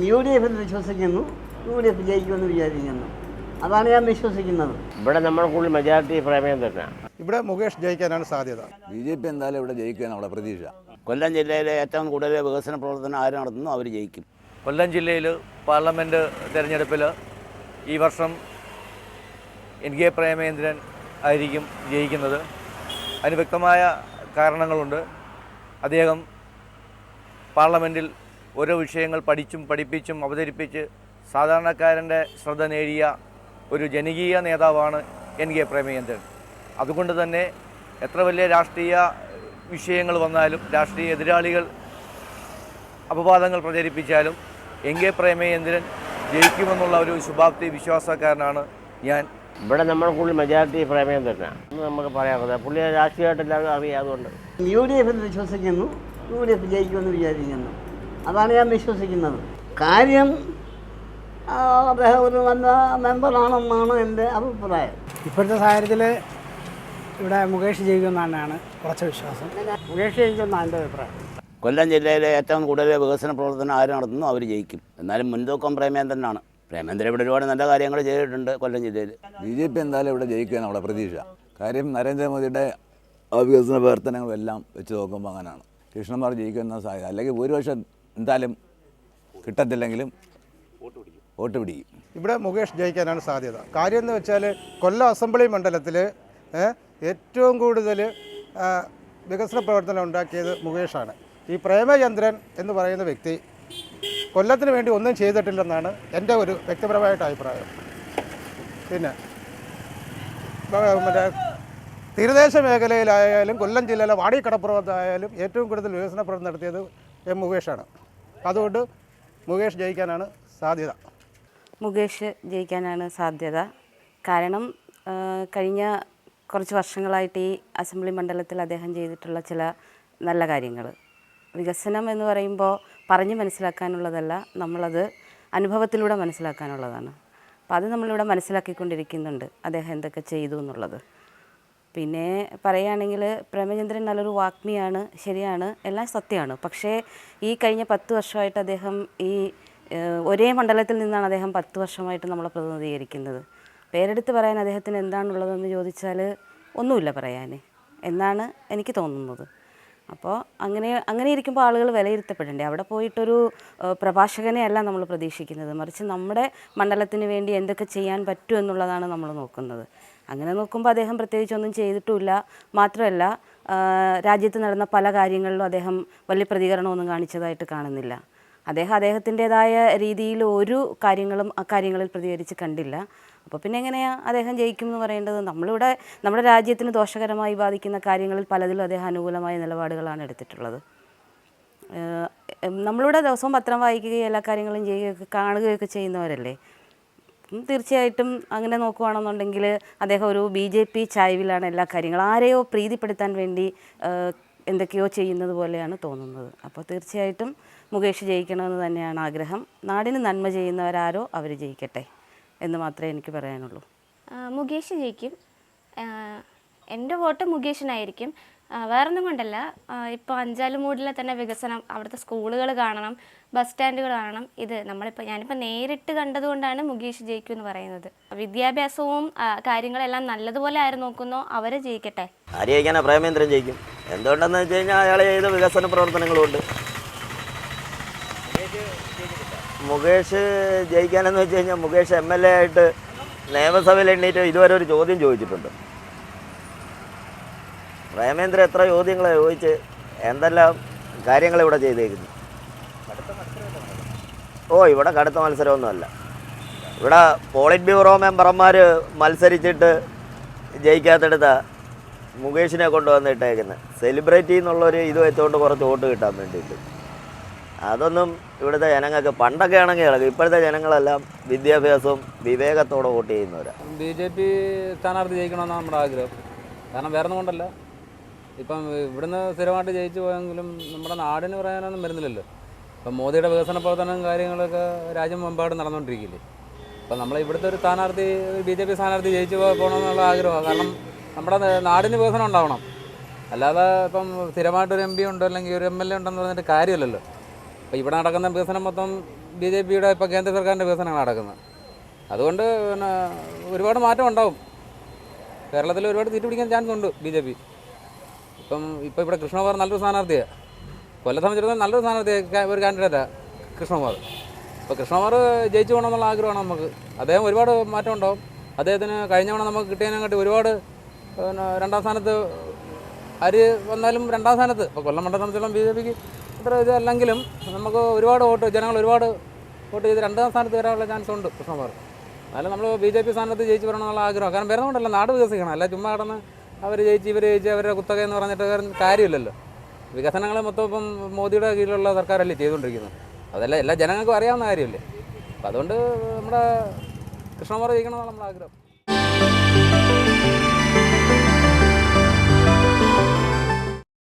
U D എഫിൽ വിശ്വസിക്കുന്നു U D F ജയിക്കുമെന്ന് വിചാരിക്കുന്നു. അതാണ് ഞാൻ വിശ്വസിക്കുന്നത്. ഇവിടെ നമ്മൾ കൂടുതൽ മെജോറിറ്റി പ്രമേയം തന്നെ. ഇവിടെ മുകേഷ് ജയിക്കാനാണ് സാധ്യത. ബി ജെ പി എന്തായാലും ഇവിടെ ജയിക്കുകയാണ് പ്രതീക്ഷ. കൊല്ലം ജില്ലയിലെ ഏറ്റവും കൂടുതൽ വികസന പ്രവർത്തനം ആര് നടത്തുന്നു? അവർ ജയിക്കും. കൊല്ലം ജില്ലയിൽ പാർലമെന്റ് തിരഞ്ഞെടുപ്പിൽ ഈ വർഷം എൻ കെ പ്രേമേന്ദ്രൻ ആയിരിക്കും ജയിക്കുന്നത്. അതിന് വ്യക്തമായ കാരണങ്ങളുണ്ട്. അദ്ദേഹം പാർലമെന്റിൽ ഓരോ വിഷയങ്ങൾ പഠിച്ചും പഠിപ്പിച്ചും അവതരിപ്പിച്ച് സാധാരണക്കാരന്റെ ശ്രദ്ധ നേടിയ ഒരു ജനകീയ നേതാവാണ് എൻ കെ പ്രേമചന്ദ്രൻ. അതുകൊണ്ട് തന്നെ എത്ര വലിയ രാഷ്ട്രീയ വിഷയങ്ങൾ വന്നാലും രാഷ്ട്രീയ എതിരാളികൾ അപവാദങ്ങൾ പ്രചരിപ്പിച്ചാലും എൻ കെ പ്രേമചന്ദ്രൻ ജയിക്കുമെന്നുള്ള ഒരു ശുഭാപ്തി വിശ്വാസക്കാരനാണ് ഞാൻ. ഇവിടെ നമ്മൾ കൂടുതൽ മെജോറിറ്റി പ്രേമചന്ദ്രനാണ്. നമുക്ക് പറയാൻ പുള്ളിയെ രാഷ്ട്രീയമായിട്ട് എല്ലാവരും അറിയാതുകൊണ്ട് യു ഡി എഫിൽ വിശ്വസിക്കുന്നു. യു ഡി എഫ് ജയിക്കുമെന്ന് വിചാരിക്കുന്നു. അതാണ് ഞാൻ വിശ്വസിക്കുന്നത്. കാര്യം അദ്ദേഹം ഒരു നല്ല മെമ്പറാണെന്നാണ് എന്റെ അഭിപ്രായം. ഇപ്പോഴത്തെ സാഹചര്യത്തിൽ ഇവിടെ മുകേഷ് ജയിക്കുമെന്നാണ് കുറച്ച് വിശ്വാസം. മുകേഷ് ജയിക്കുമെന്നാണ് എന്റെ അഭിപ്രായം. കൊല്ലം ജില്ലയിലെ ഏറ്റവും കൂടുതൽ വികസന പ്രവർത്തനം ആര് നടത്തുന്നു? അവർ ജയിക്കും. എന്നാലും മുൻതൂക്കം പ്രേമേന്ദ്രനാണ് പ്രേമേന്ദ്രൻ ഇവിടെ ഒരുപാട് നല്ല കാര്യങ്ങൾ ചെയ്തിട്ടുണ്ട് കൊല്ലം ജില്ലയിൽ ബി ജെ പി എന്തായാലും ഇവിടെ ജയിക്കുകയാണ് അവിടെ പ്രതീക്ഷ. കാര്യം നരേന്ദ്രമോദിയുടെ വികസന പ്രവർത്തനങ്ങളെല്ലാം വെച്ച് നോക്കുമ്പോൾ അങ്ങനെയാണ് കൃഷ്ണന്മാർ ജയിക്കുന്ന സാധ്യത അല്ലെങ്കിൽ ഭൂരിപക്ഷം എന്തായാലും കിട്ടത്തില്ലെങ്കിലും വോട്ട് പിടിക്കും. ഇവിടെ മുകേഷ് ജയിക്കാനാണ് സാധ്യത. കാര്യം എന്ന് വെച്ചാൽ കൊല്ലം അസംബ്ലി മണ്ഡലത്തിൽ ഏറ്റവും കൂടുതൽ വികസന പ്രവർത്തനം ഉണ്ടാക്കിയത് മുകേഷാണ്. ഈ പ്രേമചന്ദ്രൻ എന്ന് പറയുന്ന വ്യക്തി കൊല്ലത്തിന് വേണ്ടി ഒന്നും ചെയ്തിട്ടില്ലെന്നാണ് എന്റെ ഒരു വ്യക്തിപരമായിട്ട് അഭിപ്രായം. പിന്നെ മറ്റേ തീരദേശ മേഖലയിലായാലും കൊല്ലം ജില്ലയിലെ വാടിക്കടപ്പുറത്തായാലും ഏറ്റവും കൂടുതൽ വികസന പ്രവർത്തനം നടത്തിയത് എം മുകേഷാണ്. അതുകൊണ്ട് മുകേഷ് ജയിക്കാനാണ് സാധ്യത. മുകേഷ് ജയിക്കാനാണ് സാധ്യത. കാരണം കഴിഞ്ഞ കുറച്ച് വർഷങ്ങളായിട്ട് ഈ അസംബ്ലി മണ്ഡലത്തിൽ അദ്ദേഹം ചെയ്തിട്ടുള്ള ചില നല്ല കാര്യങ്ങൾ. വികസനം എന്ന് പറയുമ്പോൾ പറഞ്ഞ് മനസ്സിലാക്കാനുള്ളതല്ല നമ്മളത് അനുഭവത്തിലൂടെ മനസ്സിലാക്കാനുള്ളതാണ്. അപ്പോൾ അത് നമ്മളിവിടെ മനസ്സിലാക്കിക്കൊണ്ടിരിക്കുന്നുണ്ട് അദ്ദേഹം എന്തൊക്കെ ചെയ്തു എന്നുള്ളത്. പിന്നെ പറയുകയാണെങ്കിൽ പ്രേമചന്ദ്രൻ നല്ലൊരു വാഗ്മിയാണ് ശരിയാണ് എല്ലാം സത്യമാണ്. പക്ഷേ ഈ കഴിഞ്ഞ പത്ത് വർഷമായിട്ട് അദ്ദേഹം ഈ ഒരേ മണ്ഡലത്തിൽ നിന്നാണ് അദ്ദേഹം പത്ത് വർഷമായിട്ട് നമ്മളെ പ്രതിനിധീകരിക്കുന്നത്. പേരെടുത്ത് പറയാൻ അദ്ദേഹത്തിന് എന്താണുള്ളതെന്ന് ചോദിച്ചാൽ ഒന്നുമില്ല പറയാൻ എന്നാണ് എനിക്ക് തോന്നുന്നത്. അപ്പോൾ അങ്ങനെ അങ്ങനെ ഇരിക്കുമ്പോൾ ആളുകൾ വിലയിരുത്തപ്പെടണ്ടേ? അവിടെ പോയിട്ടൊരു പ്രഭാഷകനെ അല്ല നമ്മൾ പ്രതീക്ഷിക്കുന്നത്. മറിച്ച് നമ്മുടെ മണ്ഡലത്തിന് വേണ്ടി എന്തൊക്കെ ചെയ്യാൻ പറ്റും എന്നുള്ളതാണ് നമ്മൾ നോക്കുന്നത്. അങ്ങനെ നോക്കുമ്പോൾ അദ്ദേഹം പ്രത്യേകിച്ച് ഒന്നും ചെയ്തിട്ടുമില്ല. മാത്രമല്ല രാജ്യത്ത് നടന്ന പല കാര്യങ്ങളിലും അദ്ദേഹം വലിയ പ്രതികരണമൊന്നും കാണിച്ചതായിട്ട് കാണുന്നില്ല. അദ്ദേഹം അദ്ദേഹത്തിന്റെതായ രീതിയിൽ ഒരു കാര്യങ്ങളും അക്കാര്യങ്ങളിൽ കാര്യങ്ങളിൽ പ്രതികരിച്ച് കണ്ടില്ല. അപ്പോൾ പിന്നെ എങ്ങനെയാണ് അദ്ദേഹം ജയിക്കും എന്ന് പറയേണ്ടത്? നമ്മളിവിടെ നമ്മുടെ രാജ്യത്തിന് ദോഷകരമായി ബാധിക്കുന്ന കാര്യങ്ങളിൽ പലതിലും അദ്ദേഹം അനുകൂലമായ നിലപാടുകളാണ് എടുത്തിട്ടുള്ളത്. നമ്മളിവിടെ ദിവസവും പത്രം വായിക്കുകയും എല്ലാ കാര്യങ്ങളും ചെയ്യുകയൊക്കെ കാണുകയൊക്കെ ചെയ്യുന്നവരല്ലേ? തീർച്ചയായിട്ടും അങ്ങനെ നോക്കുകയാണെന്നുണ്ടെങ്കിൽ അദ്ദേഹം ഒരു ബി ജെ പി ചായ്വിലാണ് എല്ലാ കാര്യങ്ങളും. ആരെയോ പ്രീതിപ്പെടുത്താൻ വേണ്ടി എന്തൊക്കെയോ ചെയ്യുന്നത് പോലെയാണ് തോന്നുന്നത്. അപ്പോൾ തീർച്ചയായിട്ടും മുകേഷ് ജയിക്കണമെന്ന് തന്നെയാണ് ആഗ്രഹം. നാടിന് നന്മ ചെയ്യുന്നവരാരോ അവർ ജയിക്കട്ടെ എന്ന് മാത്രമേ എനിക്ക് പറയാനുള്ളൂ. മുകേഷ് ജയിക്കും. എന്റെ വോട്ട് മുകേഷിനായിരിക്കും. വേറൊന്നും കൊണ്ടല്ല. ഇപ്പോൾ അഞ്ചാൽ മൂടിലെ തന്നെ വികസനം അവിടുത്തെ സ്കൂളുകൾ കാണണം ബസ് സ്റ്റാൻഡുകൾ കാണണം ഇത് നമ്മളിപ്പോൾ ഞാനിപ്പോൾ നേരിട്ട് കണ്ടതുകൊണ്ടാണ് മുകേഷ് ജയിക്കും എന്ന് പറയുന്നത്. വിദ്യാഭ്യാസവും കാര്യങ്ങളെല്ലാം നല്ലതുപോലെ ആര് നോക്കുന്നോ അവരെ ജയിക്കട്ടെ. ആര് ജയിക്കാനാ? പ്രേമേന്ദ്രൻ ജയിക്കും. എന്തുകൊണ്ടെന്ന് വെച്ച് കഴിഞ്ഞാൽ അയാൾ ചെയ്ത വികസന പ്രവർത്തനങ്ങളുണ്ട്. മുകേഷ് ജയിക്കാനെന്ന് വെച്ച് കഴിഞ്ഞാൽ മുകേഷ് എം എൽ എ ആയിട്ട് നിയമസഭയിൽ എണ്ണീറ്റ് ഇതുവരെ ഒരു ചോദ്യം ചോദിച്ചിട്ടുണ്ട്. പ്രേമേന്ദ്രൻ എത്ര ചോദ്യങ്ങളെ ചോദിച്ച് എന്തെല്ലാം കാര്യങ്ങൾ ഇവിടെ ചെയ്തേക്കുന്നു? ഓ ഇവിടെ കടുത്ത മത്സരമൊന്നുമല്ല. ഇവിടെ പോളിറ്റ് ബ്യൂറോ മെമ്പർമാർ മത്സരിച്ചിട്ട് ജയിക്കാത്തെടുത്ത മുകേഷിനെ കൊണ്ടുവന്നിട്ടേക്കുന്നത് സെലിബ്രിറ്റി എന്നുള്ളൊരു ഇത് വെച്ചുകൊണ്ട് കുറച്ച് വോട്ട് കിട്ടാൻ വേണ്ടിയിട്ട്. അതൊന്നും ഇവിടുത്തെ ജനങ്ങൾക്ക് പണ്ടൊക്കെ ആണെങ്കിൽ ഇളകും ഇപ്പോഴത്തെ ജനങ്ങളെല്ലാം വിദ്യാഭ്യാസവും വിവേകത്തോടെ വോട്ട് ചെയ്യുന്നവരാണ് ബി ജെ പി സ്ഥാനാർത്ഥി ജയിക്കണമെന്നാണ് നമ്മുടെ ആഗ്രഹം. കാരണം വേറെ കൊണ്ടല്ല. ഇപ്പം ഇവിടുന്ന് സ്ഥിരമായിട്ട് ജയിച്ചു പോയെങ്കിലും നമ്മുടെ നാടിന് പറയാനൊന്നും വരുന്നില്ലല്ലോ. ഇപ്പം മോദിയുടെ വികസന പ്രവർത്തനം കാര്യങ്ങളൊക്കെ രാജ്യം രാജ്യമെമ്പാടും നടന്നുകൊണ്ടിരിക്കില്ലേ. അപ്പം നമ്മൾ ഇവിടുത്തെ ഒരു സ്ഥാനാർത്ഥി ബി ജെ പി സ്ഥാനാർത്ഥി ജയിച്ചു പോകണമെന്നുള്ള ആഗ്രഹമാണ്. കാരണം നമ്മുടെ നാടിന് വികസനം ഉണ്ടാവണം. അല്ലാതെ ഇപ്പം സ്ഥിരമായിട്ടൊരു എം പി ഉണ്ടോ അല്ലെങ്കിൽ ഒരു എം എൽ എ ഉണ്ടെന്ന് പറഞ്ഞിട്ട് കാര്യമില്ലല്ലോ. അപ്പോൾ ഇവിടെ നടക്കുന്ന വികസനം മൊത്തം ബി ജെ പിയുടെ ഇപ്പോൾ കേന്ദ്ര സർക്കാരിന്റെ വികസനങ്ങൾ നടക്കുന്നത്. അതുകൊണ്ട് പിന്നെ ഒരുപാട് മാറ്റം ഉണ്ടാവും. കേരളത്തിൽ ഒരുപാട് സീറ്റ് പിടിക്കാൻ ചാൻസ് ഉണ്ട് ബി ജെ പി. ഇപ്പം ഇപ്പം ഇവിടെ കൃഷ്ണകുമാർ നല്ലൊരു സ്ഥാനാർത്ഥിയാണ് കൊല്ലത്തെ സംബന്ധിച്ചിടത്തോളം നല്ലൊരു സ്ഥാനാർത്ഥി ഒരു കാൻഡിഡേറ്റാണ് കൃഷ്ണകുമാർ. അപ്പോൾ കൃഷ്ണകുമാർ ജയിച്ചു പോകണമെന്നുള്ള ആഗ്രഹമാണ് നമുക്ക്. അദ്ദേഹം ഒരുപാട് മാറ്റം ഉണ്ടാവും. അദ്ദേഹത്തിന് കഴിഞ്ഞ തവണ നമുക്ക് കിട്ടിയതിനെക്കാട്ടി ഒരുപാട് രണ്ടാം സ്ഥാനത്ത് അരി വന്നാലും രണ്ടാം സ്ഥാനത്ത്. ഇപ്പോൾ കൊല്ലം മണ്ഡലം സംബന്ധിച്ചിടത്തോളം ബി ജെ പിക്ക് അത്ര ഇതല്ലെങ്കിലും നമുക്ക് ഒരുപാട് വോട്ട് ജനങ്ങൾ ഒരുപാട് വോട്ട് ചെയ്ത് രണ്ടാം സ്ഥാനത്ത് വരാനുള്ള ചാൻസ് ഉണ്ട് കൃഷ്ണകുമാർ എന്നാലും നമ്മൾ ബി ജെ പി സ്ഥാനത്ത് ജയിച്ച് വരണമെന്നുള്ള ആഗ്രഹം. കാരണം വരുന്നതുകൊണ്ടല്ല നാട് വികസിക്കണം. അല്ല? ചുമ്മാ കിടന്ന് അവർ ജയിച്ച് ഇവർ ജയിച്ച് അവരുടെ കുത്തക എന്ന് പറഞ്ഞിട്ട് കാര്യമില്ലല്ലോ. വികസനങ്ങൾ മൊത്തം ഇപ്പം മോദിയുടെ കീഴിലുള്ള സർക്കാരല്ലേ ചെയ്തുകൊണ്ടിരിക്കുന്നത്. അതല്ല എല്ലാ ജനങ്ങൾക്കും അറിയാവുന്ന കാര്യമല്ലേ. അപ്പം അതുകൊണ്ട് നമ്മുടെ കൃഷ്ണകുമാർ ജയിക്കണമെന്നാണ് നമ്മുടെ ആഗ്രഹം.